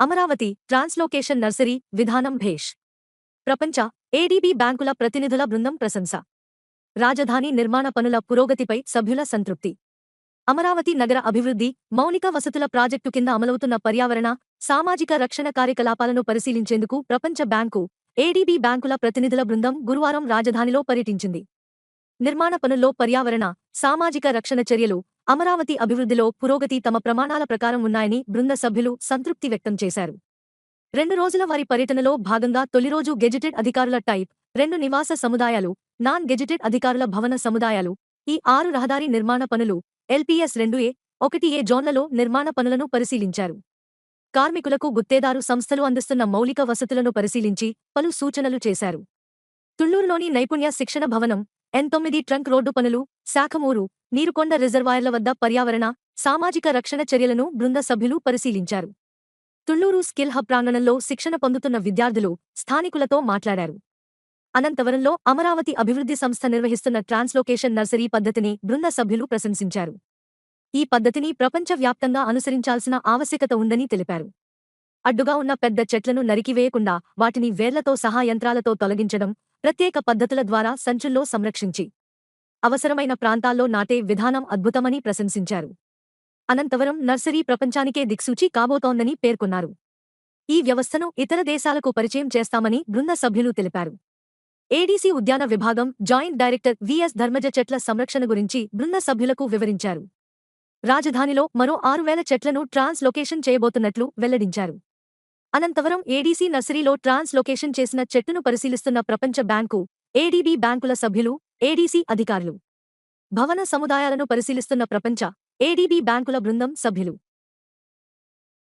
Amaravati translocation nursery విధానం భేష్. ప్రపంచ ఏడీబీ బ్యాంకుల ప్రతినిధుల బృందం ప్రశంస. రాజధాని నిర్మాణ పనుల పురోగతిపై సభ్యుల సంతృప్తి. అమరావతి నగర అభివృద్ధి మౌలిక వసతుల ప్రాజెక్టు కింద అమలవుతున్న పర్యావరణ సామాజిక రక్షణ కార్యకలాపాలను పరిశీలించేందుకు ప్రపంచ బ్యాంకు ఏడీబీ బ్యాంకుల ప్రతినిధుల బృందం గురువారం రాజధానిలో పర్యటించింది. నిర్మాణ పనుల్లో పర్యావరణ సామాజిక రక్షణ చర్యలు అమరావతి అభివృద్ధిలో పురోగతి తమ ప్రమాణాల ప్రకారం ఉన్నాయని బృంద సభ్యులు సంతృప్తి వ్యక్తం చేశారు. రెండు రోజుల వారి పర్యటనలో భాగంగా తొలిరోజు గెజిటెడ్ అధికారుల టైప్ రెండు నివాస సముదాయాలు నాన్ గెజిటెడ్ అధికారుల భవన సముదాయాలు ఈ ఆరు రహదారి నిర్మాణ పనులు ఎల్పీఎస్ రెండు ఏ ఒకటి ఏ జోన్లలో నిర్మాణ పనులను పరిశీలించారు. కార్మికులకు గుత్తేదారు సంస్థలు అందిస్తున్న మౌలిక వసతులను పరిశీలించి పలు సూచనలు చేశారు. తుళ్ళూరులోని నైపుణ్య శిక్షణ భవనం ఎన్ తొమ్మిది ట్రంక్ రోడ్డు పనులు శాఖమూరు నీరుకొండ రిజర్వాయర్ల వద్ద పర్యావరణ సామాజిక రక్షణ చర్యలను బృంద సభ్యులు పరిశీలించారు. తుళ్ళూరు స్కిల్ హబ్ ప్రాంగణంలో శిక్షణ పొందుతున్న విద్యార్థులు స్థానికులతో మాట్లాడారు. అనంతవరంలో అమరావతి అభివృద్ధి సంస్థ నిర్వహిస్తున్న ట్రాన్స్లోకేషన్ నర్సరీ పద్ధతిని బృంద సభ్యులు ప్రశంసించారు. ఈ పద్ధతిని ప్రపంచవ్యాప్తంగా అనుసరించాల్సిన ఆవశ్యకత ఉందని తెలిపారు. అడ్డుగా ఉన్న పెద్ద చెట్లను నరికివేయకుండా వాటిని వేర్లతో సహా యంత్రాలతో తొలగించడం ప్రత్యేక పద్ధతుల ద్వారా సంచుల్లో సంరక్షించి అవసరమైన ప్రాంతాల్లో నాటే విధానం అద్భుతమని ప్రశంసించారు. అనంతవరం నర్సరీ ప్రపంచానికే దిక్సూచి కాబోతోందని పేర్కొన్నారు. ఈ వ్యవస్థను ఇతర దేశాలకు పరిచయం చేస్తామని బృంద సభ్యులు తెలిపారు. ఏడీసీ ఉద్యాన విభాగం జాయింట్ డైరెక్టర్ విఎస్ ధర్మజ చెట్ల సంరక్షణ గురించి బృంద సభ్యులకు వివరించారు. రాజధానిలో మరో ఆరు వేల చెట్లను ట్రాన్స్ లొకేషన్ చేయబోతున్నట్లు వెల్లడించారు. అనంతవరం ఏడీసీ నర్సరీలో ట్రాన్స్ లొకేషన్ చేసిన చెట్టును పరిశీలిస్తున్న ప్రపంచ బ్యాంకు ఏడీబీ బ్యాంకుల సభ్యులు ఏడీసీ అధికారులు. భవన సముదాయాలను పరిశీలిస్తున్న ప్రపంచ ఏడీబీ బ్యాంకుల బృందం సభ్యులు.